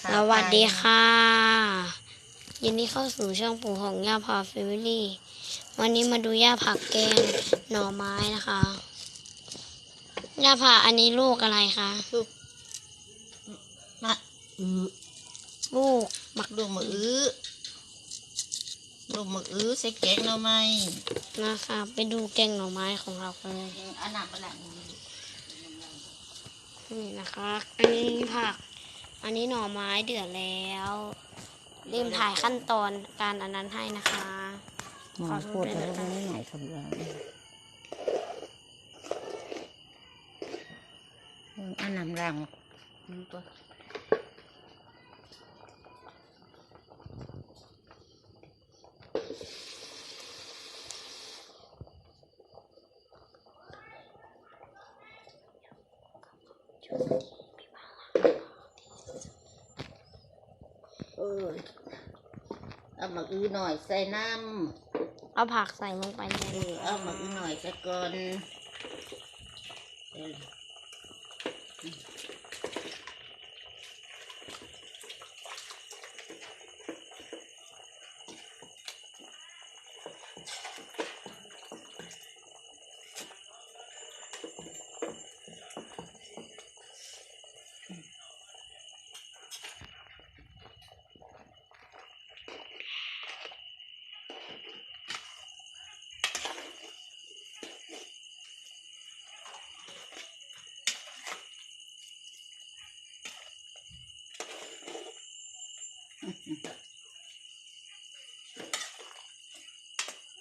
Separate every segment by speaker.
Speaker 1: สวัสดีค่ะ ยินดีเข้าสู่ช่องปู่ของย่าพาแฟมิลี่ วันนี้มาดูย่าผักแกงหน่อไม้นะคะย่าผ่าอันนี้ลูกอะไรคะ
Speaker 2: ลูกมะอือ
Speaker 1: ลูกมัก
Speaker 2: ลูกมะอื้อลูกมะอื้อใส่แกงหน่อไม้
Speaker 1: นะคะ ไปดูแกงหน่อไม้ของเรากันเลย
Speaker 2: อันหนักอันหนัก
Speaker 1: นี่นะคะ อันนี้ผัก อันนี้หน่อไม้เดือดแล้วรีมถ่ายขั้นตอนการอันนั้นให้นะคะ
Speaker 2: หมอพูดแล้วก็ไม่ไหนคำเดียวอันนำรังตัวเออ เอามาอื้อหน่อยใส่น้ำ
Speaker 1: เอาผักใส่ลงไปเล
Speaker 2: เอย อเอามาอีกหน่อยสักก่อน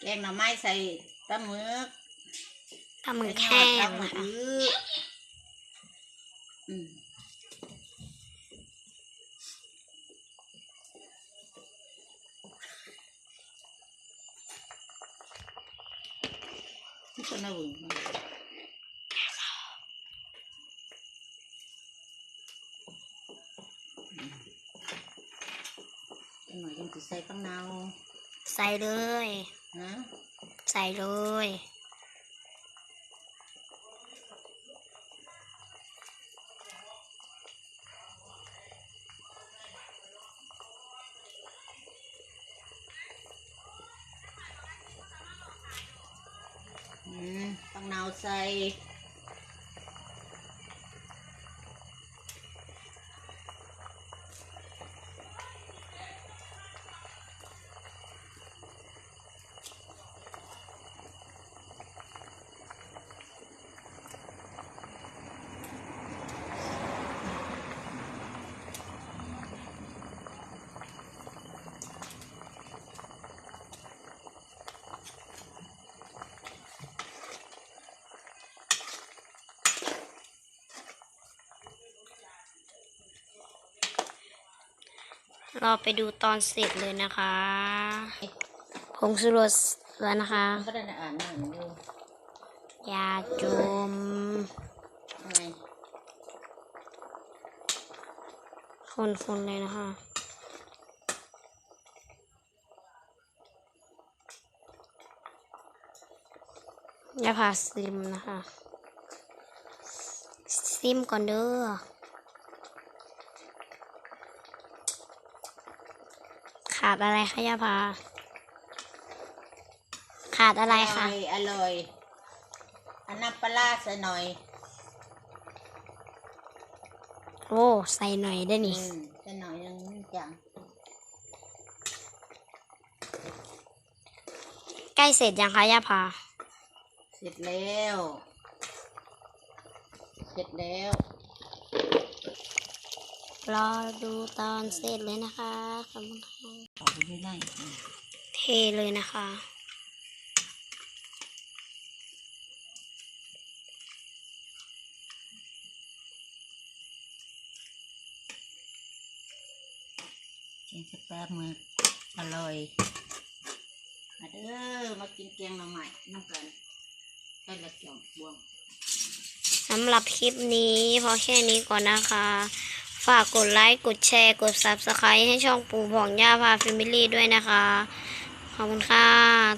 Speaker 2: แกงหน่อไม้ใส่ปลาหมึก
Speaker 1: ถ้ามือ
Speaker 2: ใส่
Speaker 1: แห้
Speaker 2: ยอดปลางหมึ
Speaker 1: นะ
Speaker 2: ก
Speaker 1: คะ
Speaker 2: อื้ออืมนี่ก็น่าหวึงจังหน่อยยังจะใส่ปังเนา
Speaker 1: ใส่เลย
Speaker 2: ฮะ
Speaker 1: ใส่เลย
Speaker 2: อืมปังเนาใส่
Speaker 1: รอไปดูตอนเสร็จเลยนะคะผงชูรสแล้วนะคะ
Speaker 2: มันก็ได้อ่านหนังดู
Speaker 1: ยาจุม
Speaker 2: ไง
Speaker 1: คนเลยนะคะยาพาซิมนะคะ ซิมก่อนเด้อ ขาดอะไรคะยาพา ขาดอะไรคะ
Speaker 2: อร่อยอร่อยอันน้ำปลาร้าใส่หน่อย
Speaker 1: โอ้ ใส่หน่อยได้นี่
Speaker 2: อืมใส่หน่อยยังจัง
Speaker 1: ใกล้เสร็จยังคะยาพา
Speaker 2: เสร็จแล้ว เสร็จแล้ว
Speaker 1: รอดูตอนเสร็จเลยนะคะขอบคุณค่ะ
Speaker 2: เอาไปที่ไหน
Speaker 1: เทเลยนะคะ
Speaker 2: กินสปลาหมึกอร่อยมาเด้อมากินแกงหน่อไม้น้ำกันใส่ละจอมบวง
Speaker 1: สำหรับคลิปนี้พอแค่นี้ก่อนนะคะ ฝากกดไลค์ กดแชร์ กด Subscribe ให้ช่องปู่ผ่องย่าพาแฟมิลี่ด้วยนะคะ ขอบคุณค่ะ